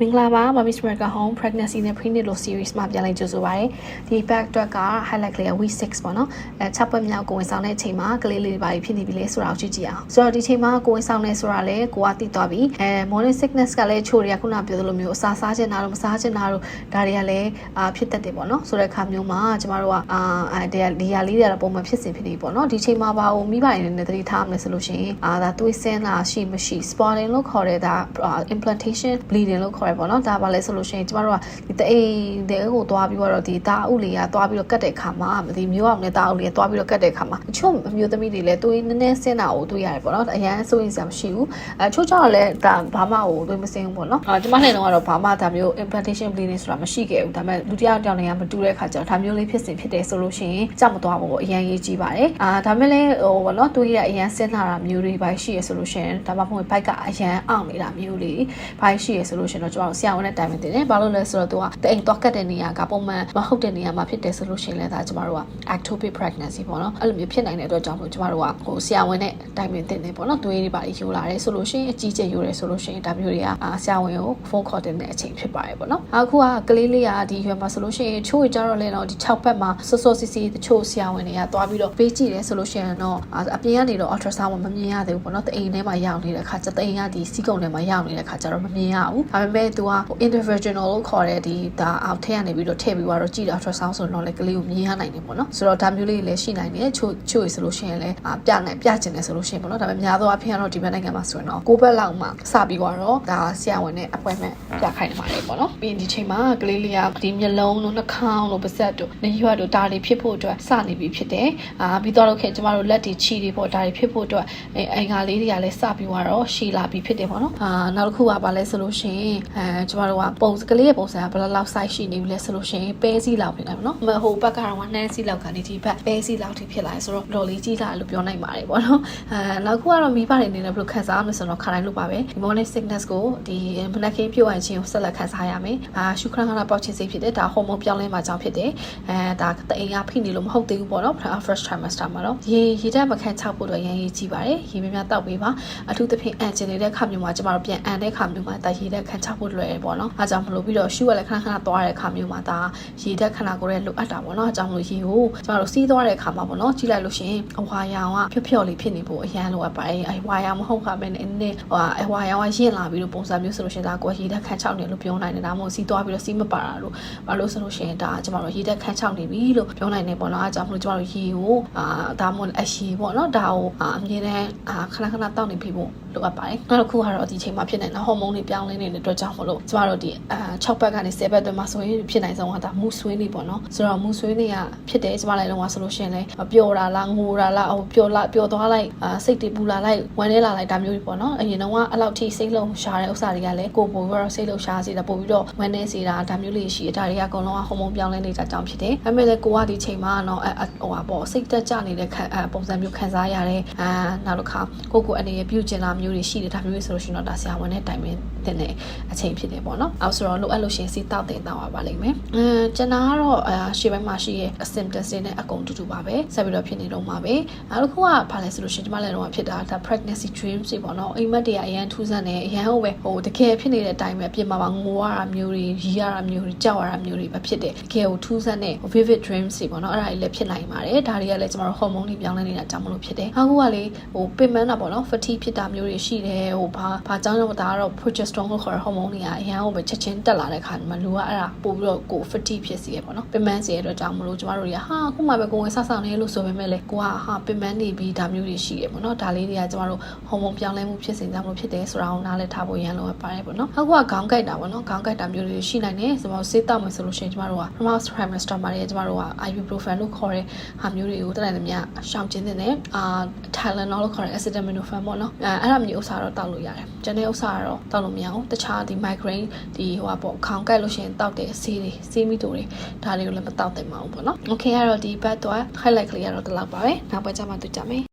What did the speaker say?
မင်္ဂလာပါ Mommy's Miracle Home Pregnancy နဲ့ Prenatal Series မှာပြန်လည်ကြိုဆိုပါရစေ။ဒီ back အတွက်က highlight ကလေး week 6ပေါ့နော်။အဲ6ပတ်မြောက်ကိုဝင်ဆောင်တဲ့အချိန်မှာကလေးလေးတွေပါဖြစ်နေပြီလေဆိုတာကိုကြည့်ကြည့်အောင်။ဆိုတော့ဒီချိန်မှာကိုဝင်ဆောင်နေဆိုတာလေကိုကသိသွားပြီ။အဲ morning sickness ကလည်းချိုတွေကခုနပြောသလိုမျိုးအစာစားချင်တာတို့မစားချင်တာတို့ဒါတွေကလည်းအာဖြစ်တတ်တယ်ပေါ့နော်။ဆိုတဲ့အခါမျိုးမှာကျမတို့ကအာအဲဒီဒီဟာလေးတွေကတော့ပုံမှန်ဖြစ်စဉ်ဖြစ်နေပေါ့နော်။ဒီချိန်မှာပါဟိုမိဘတွေနဲ့သတိထားမယ်ဆိုလို့ရှိရင်အာဒါသွေးဆင်းလာရှိမရှိ spotting လို့ခေါ်တဲ့ဒါ implantation bleeding လို့ခေါ်ရပေါ့နော်ဒါပါလဲဆိုလို့ရှိရင်ကျမတို့ကဒီတအိမ်တွေကိုသွားပြီးတော့ဒီတာအုပ်လေးကသွားပြီးတော့ကတ်တဲ့ခါမှာဒီမျိုးအောင်နဲ့တာအုပ်လေးကသွားပြီးတော့ကတ်တဲ့ခါမှာအချို့အမျိုးသမီးတွေလည်းသွေးနည်းနည်းဆင်းတာကိုတွေ့ရတယ်ပေါ့နော်အရန်စိုးရင်စရာမရှိဘူးအချို့ကျတော့လည်းဒါဘာမှဟိုသွေးမဆင်းဘူးပေါ့နော်အာကျမလည်းတော့ဘာမှဒါမျိုး implantation bleeding ဆိုတာမရှိခဲ့ဘူးဒါပေမဲ့လူတစ်ယောက်တစ်ယောက်နဲ့ကမတူတဲ့ခါကျတော့ဒါမျိုးလေးဖြစ်စဉ်ဖြစ်တယ်ဆိုလို့ရှိရင်ကြောက်မသွားဘူးပေါ့အရန်ရေးကြည့်ပါတယ်အာဒါမဲ့လည်းဟိုပေါ့နော်သွေးရအရန်ဆင်းလာတာမျိုးတွေပါရှိရဆိုလို့ရှိရင်ဒါမှမဟုတ်ဘိုက်ကအရန်အောင်နေတာမျိုးလေးဘာရှိရဆိုလို့ရှိရင်တော့ကျမတို့ဆရာဝန်နဲ့တိုင်ပင်တင်တယ်ဘာလို့လဲဆိုတော့သူကတအိမ်သွားကတ်တဲ့နေရာကပုံမှန်မဟုတ်တဲ့နေရာမှာဖြစ်တယ်ဆိုလို့ရှိရင်လည်းဒါကျမတို့က ectopic pregnancy ပေါ့နော်အဲ့လိုမျိုးဖြစ်နိုင်တဲ့အတွက်ကြောင့်မို့ကျမတို့ကဟိုဆရာဝန်နဲ့တိုင်ပင်တင်တယ်ပေါ့နော်သွေးတွေပါယူလာတယ်ဆိုလို့ရှိရင်အကြီးကျယ်ယူတယ်ဆိုလို့ရှိရင်ဒါမျိုးတွေကအာဆရာဝန်ကိုဖုန်းခေါ်တင်တဲ့အချိန်ဖြစ်ပါတယ်ပေါ့နော်အခုကကလေးလေးကဒီရွယ်မှာဆိုလို့ရှိရင်ချို့ကြတော့လည်းတော့ဒီ6ဘက်မှာစောစောစီစီတချို့ဆရာဝန်တွေကသွားပြီးတော့ပေးကြည့်တယ်ဆိုလို့ရှိရင်တော့အပြင်ကနေတော့ ultrasound မမြင်ရသေးဘူးပေါ့နော်တအိမ်ထဲမှာရောက်နေတဲ့ခါကျတအိမ်ကဒီစီးကုံထဲမှာရောက်နေတဲ့ခါကျတော့မမြင်ရဘူးဒါပေမဲ့ तू က individual လို့ခေါ်တဲ့ဒီဒါအောက်ထည့်ကနေပြီးတော့ထည့်ပြီးတော့ကြည့်တယ် ultrasound ဆိုတော့လည်းကလေးကိုမြင်ရနိုင်တယ်ပေါ့နော်ဆိုတော့ဒါမျိုးလေးလည်းရှိနိုင်တယ်ချို့ချို့ရဆိုလို့ရှိရင်လည်းပြနိုင်ပြကျင်တယ်ဆိုလို့ရှိရင်ပေါ့နော်ဒါပေမဲ့များသောအားဖြင့်ကတော့ဒီဘက်နိုင်ငံမှာဆိုရင်တော့ကိုဘက်လောက်မှစပြီးတော့ဒါဆရာဝန်နဲ့ appointment ပြခိုင်းနေပါတယ်ပေါ့နော်ပြီးရင်ဒီချိန်မှာကလေးလေးကဒီမျက်လုံးတို့နှာခေါင်းတို့ပါးစပ်တို့နှရွက်တို့ဒါတွေဖြစ်ဖို့အတွက်စနေပြီဖြစ်တယ်အာပြီးတော့လို့ခင်ကျမတို့လက်တွေခြီတွေပေါ့ဒါတွေဖြစ်ဖို့အတွက်အင်္ဂါလေးတွေကလည်းစပြီးတော့ရှည်လာပြီဖြစ်တယ်ပေါ့နော်အာနောက်တစ်ခုကပါလဲဆိုလို့ရှိရင်အဲကျမတို့ကပုံကလေးရဲ့ပုံစံကဘယ်လောက် size ရှိနေပြီလဲဆိုလို့ရှိရင်ပဲစီလောက်ဖြစ်နိုင်ပါနော်မဟိုဘက်ကတော့နှမ်းစီလောက်ကနေဒီဘက်ပဲစီလောက်ထိဖြစ်လာဆိုတော့တော်လေးကြီးလာလို့ပြောနိုင်ပါတယ်ပေါ့နော်အဲနောက်ခုကတော့မိဘတွေအနေနဲ့ဘယ်လိုခံစားရမလဲဆိုတော့ခါတိုင်းလို့ပါပဲဒီ morning sickness ကိုဒီမနက်ခင်းပြုတ်ရခြင်းကိုဆက်လက်ခံစားရမယ်အာရှုခရခဏပေါက်ခြင်းစိတ်ဖြစ်တယ်ဒါဟော်မုန်းပြောင်းလဲမှာကြောင့်ဖြစ်တယ်အဲဒါတအိမ်ကဖိနေလို့မဟုတ်သေးဘူးပေါ့နော် first trimester မှာတော့ရေရေတက်မခန့်ချဖို့တော့ရန်ရေးကြည့်ပါတယ်ရေများများတောက်ပေးပါအထူးသဖြင့်အန်ကျင်နေတဲ့ခါမျိုးမှာကျမတို့ပြန်အန်တဲ့ခါမျိုးမှာဒါရေတက်ခန့်ချဖို့လွယ်တယ်ပေါ့နော်အားကြောင့်မလို့ပြီးတော့ရှူရလည်းခဏခဏသွားတဲ့ခါမျိုးမှာဒါရေတက်ခဏကိုလည်းလိုအပ်တာပေါ့နော်အားကြောင့်မလို့ရေကိုကျမတို့စီးသွားတဲ့ခါမှာပေါ့နော်ကြည့်လိုက်လို့ရှိရင်အဝါရောင်ကဖြော့ဖြော့လေးဖြစ်နေဖို့အရန်လိုအပ်ပါတယ်အဝါရောင်မဟုတ်ခါပဲနဲ့နည်းဟိုအဝါရောင်ကရင့်လာပြီးတော့ပုံစံမျိုးဆိုလို့ရှိရင်ဒါကိုရေတက်ခန့်ချောက်နေလို့ပြောနိုင်တယ်ဒါမှမဟုတ်စီးသွားပြီးတော့စီးမပါတာလို့ဘာလို့ဆိုလို့ရှိရင်ဒါကျမတို့ရေတက်ခန့်ချောက်နေပြီလို့ပြောနိုင်တယ်ပေါ့နော်အားကြောင့်မလို့ကျမတို့ရေကိုအာဒါမှမဟုတ်အရှိပေါ့နော်ဒါကိုအမြဲတမ်းအာခဏခဏတောက်နေပြီဖို့လိုအပ်ပါတယ်နောက်တစ်ခုကတော့ဒီချိန်မှာဖြစ်နေတာဟော်မုန်းတွေပြောင်းလဲနေတဲ့အတွက်ကြောင့်မလို့ကျမတို့ဒီအာ6ဘက်ကနေ10ဘက်တွင်မှာဆိုရင်ဖြစ်နိုင်ဆုံးကဒါမူဆွေးနေပေါ့နော်ဆိုတော့မူဆွေးနေကဖြစ်တယ်ကျမလည်းတော့ဆိုလို့ရှိရင်လည်းပျော်တာလားငိုတာလားဟိုပျော်လာပျော်သွားလိုက်အာစိတ်တွေပူလာလိုက်ဝမ်းနေလာလိုက်ဒါမျိုးတွေပေါ့နော်အရင်တော့အဲ့လောက်ထိစိတ်လုံးရှားတဲ့ဥစ္စာတွေကလည်းကိုပို့ပြီးတော့စိတ်လုံးရှားစေတာပို့ပြီးတော့ဝမ်းနေစေတာဒါမျိုးလေးရှိတယ်ဒါတွေကအကုန်လုံးကဟော်မုန်းပြောင်းလဲနေတာကြောင့်ဖြစ်တယ်ဒါပေမဲ့လည်းကိုကဒီချိန်မှာတော့ဟိုဟာပေါ့စိတ်တက်ကြနေတဲ့ပုံစံမျိုးခံစားရတယ်အာနောက်တစ်ခါကိုကိုအနေနဲ့ပြုကျင်တာမျိုးတွေရှိတယ်ဒါမျိုးတွေဆိုလို့ရှိရင်တော့ဒါဆရာဝန်နဲ့တိုင်ပင်တင်တဲ့အချိန်ဖြစ်တယ်ပေါ့နော်အောက်ဆိုတော့လိုအပ်လို့ရှိရင်စီတောက်တင်တောက်ရပါလိမ့်မယ်အမ်ကျွန်တော်ကတော့အာရှေ့ပိုင်းမှာရှိရဲ့ symptoms တွေနဲ့အကုန်တူတူပါပဲဆက်ပြီးတော့ဖြစ်နေတော့မှာပဲနောက်တစ်ခုကဘာလဲဆိုလို့ရှိရင်ဒီမှာလည်းတော့ဖြစ်တာဒါ pregnancy dreams တွေပေါ့နော်အိမ်မက်တွေကအရန်ထူးဆန်းနေအရန်ဟုတ်ပဲဟိုတကယ်ဖြစ်နေတဲ့အတိုင်းပဲအပြင်မှာပါငိုရတာမျိုးတွေရီးရတာမျိုးတွေကြောက်ရတာမျိုးတွေပဲဖြစ်တယ်တကယ်ကိုထူးဆန်းတဲ့ vivid dreams တွေပေါ့နော်အဲ့ဒါတွေလည်းဖြစ်နိုင်ပါတယ်ဒါတွေကလည်းကျမတို့ hormone တွေပြောင်းလဲနေတာကြောင့်မလို့ဖြစ်တယ်အခုကလေဟိုပင်ပန်းတာပေါ့နော် fatigue ဖြစ်တာမျိုးတွေရှိတယ်ဟိုဘာဘာကြောင့်လဲဒါကတော့ progesterone လို့ခေါ်တဲ့ hormone တွေကအရန်ဟိုပဲချက်ချင်းတက်လာတဲ့ခါမှာလူကအဲ့ဒါပို့ပြီးတော့ကို fatigue ဖြစ်စီရပေါ့နော်ပင်ပန်းစီရတဲ့အတွက်ကြောင့်မလို့ကျမတို့တွေကဟာအခုမှပဲကိုဝင်ဆဆနေလို့ဆိုပေမဲ့လေကိုကဟာပင်ပန်းနေပြီးဒါမျိုးတွေရှိတယ်ပေါ့နော်ဒါလေးတွေကကျမတို့ hormone ပြောင်းလဲမှုဖြစ်စဉ်ကြောင့်မလို့ဖြစ်တယ်ဆိုတာကိုနားလည်ထားဖို့ရန်လိုပါတယ်ပေါ့နော်အခုကခေါင်းကိုက်တာပေါ့နော်ခေါင်းကိုက်တာမျိုးတွေရှိနိုင်တယ်ဆိုတော့ဆေးတောက်မယ်ဆိုလို့ရှိရင်ကျမတို့က promote trimester မှာလည်းကျမတို့က ibuprofen လို့ခေါ်တဲ့ဟာမျိုးတွေကိုတက်တယ်များရှောင်ကျဉ်နေတယ်အာ Tylenol လို့ခေါ်တဲ့ acetaminophen ပေါ့နော်အဲအဲ့ဒါမျိုးဥစ္စာတော့တောက်လို့ရတယ်ကျန်တဲ့ဥစ္စာကတော့တောက်လို့မရဘူးတခြားဒီ migraine ဒီဟိုပါပေါ့ခေါင်းကိုက်လို့ရှိရင်တောက်တဲ့ဆေးတွေဆေးမီတိုတွေဒါတွေကိုလည်းမတောက်သင့်ပါဘူးပေါ့နော် okay အဲ့တော့ဒီဘတ်တော့ highlight ကလေးကတော့ဒီလောက်ပါပဲနောက်ပတ်ကြမှာတွေ့ကြမယ်